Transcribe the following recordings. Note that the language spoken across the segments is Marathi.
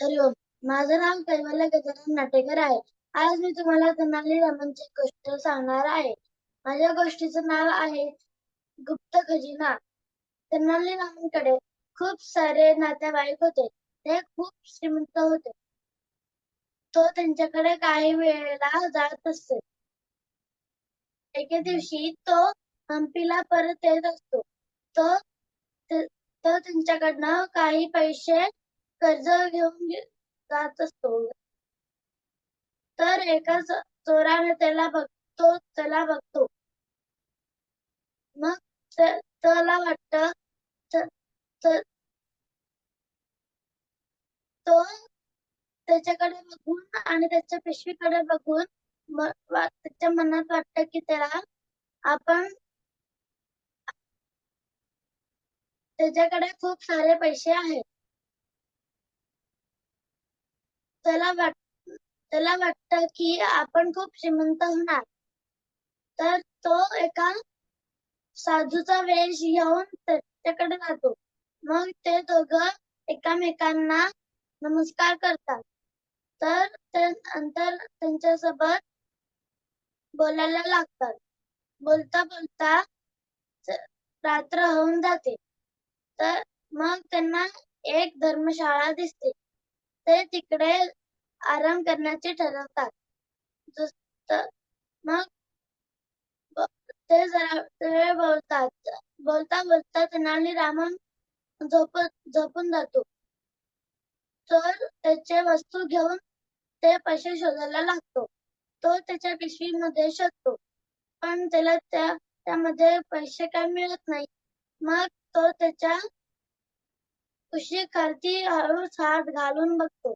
हरिओम माझं नाव कैवल्य गजानन नाटेकर आहे. आज मी तुम्हाला तनाली रामांची गोष्ट सांगणार आहे. माझ्या गोष्टीचं नाव आहे गुप्त खजिना. तनाली रामांकडे खूप सारे नातेवाईक होते. ते खूप श्रीमंत होते. तो त्यांच्याकडे काही वेळेला जात असे एके दिवशी तो हम्पीला परत येत असतो. तो तो त्यांच्याकडनं काही पैसे कर्ज घेऊन जात असतो. तर एका चोराने त्याला बघतो त्याला बघतो. मग त्याला वाटत तो त्याच्याकडे बघून आणि त्याच्या पिशवीकडे बघून त्याच्या मनात वाटत की त्याला आपण त्याच्याकडे खूप सारे पैसे आहेत. त्याला वाट त्याला वाटत की आपण खूप श्रीमंत होणार. तर तो एका साधूचा वेश घेऊन त्याच्याकडे जातो. मग ते दोघं एकामेकांना नमस्कार करतात. तर ते नंतर त्यांच्यासोबत बोलायला लागतात. बोलता बोलता रात्र होऊन जाते. तर मग त्यांना एक धर्मशाळा दिसते. ते तिकडे आराम करण्याचे ठरवतात. मग ते जरा वेळ बोलतात. बोलता बोलता तेनाली रामन झोप झोपून जातो. तर त्याचे वस्तू घेऊन ते पैसे शोधायला लागतो. तो त्याच्या पिशवीमध्ये शोधतो. पण त्याला त्या त्यामध्ये पैसे काय मिळत नाही. मग तो त्याच्या उशी खालती हळूच हात घालून बघतो.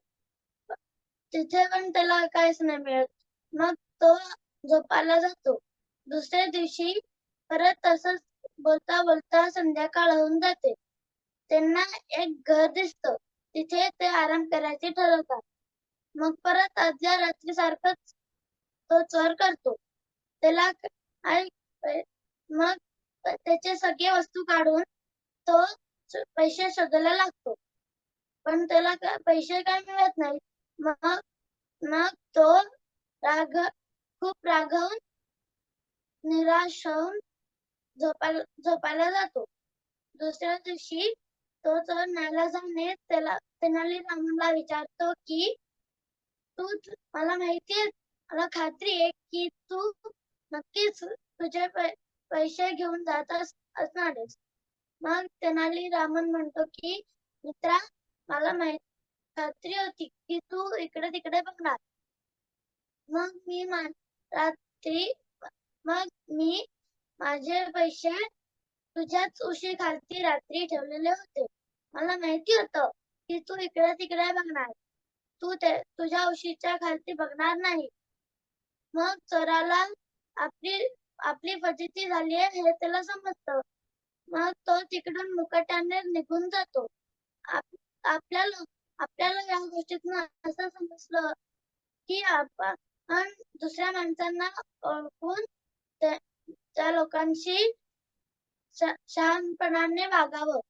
तिथे पण त्याला काहीच नाही मिळत. मग तो झोपायला जातो. दुसऱ्या दिवशी परत तसंच बोलता बोलता संध्याकाळ होऊन जाते. त्यांना एक घर दिसत. तिथे ते आराम करायचे ठरवतात. मग परत आदल्या रात्री सारखंच तो चोर करतो. त्याला मग त्याचे सगळे वस्तू काढून तो पैसे शोधायला लागतो. पण त्याला पैसे काय मिळत नाही मग मग तो राग खूप रागवून निराश होऊन झोपायला झोपायला जातो. दुसऱ्या दिवशी तो तर न्यायला त्याला तेनाली रामनला विचारतो की तू मला माहितीये मला खात्री आहे की तू नक्कीच तुझे पैसे घेऊन जात अस- मग तेनाली रामन म्हणतो की मित्रा मला माहीत खात्री होती की तू इकडे तिकडे बघणार. मग मी रात्री मग मी माझे पैसे तुझ्याच उशी खालती रात्री ठेवलेले होते. मला माहिती होतं की तू इकडे तिकडे बघणार. तू ते तुझ्या उशीच्या खालती बघणार नाही. मग चोराला आपली आपली फजिती झाली आहे हे त्याला समजतं. मग तो तिकडून मुकट्याने निघून जातो. आपल्या आपल्याला या गोष्टीतून असं समजलं की आपण दुसऱ्या माणसांना ओळखून त्या लोकांशी शहाणपणाने वागावं.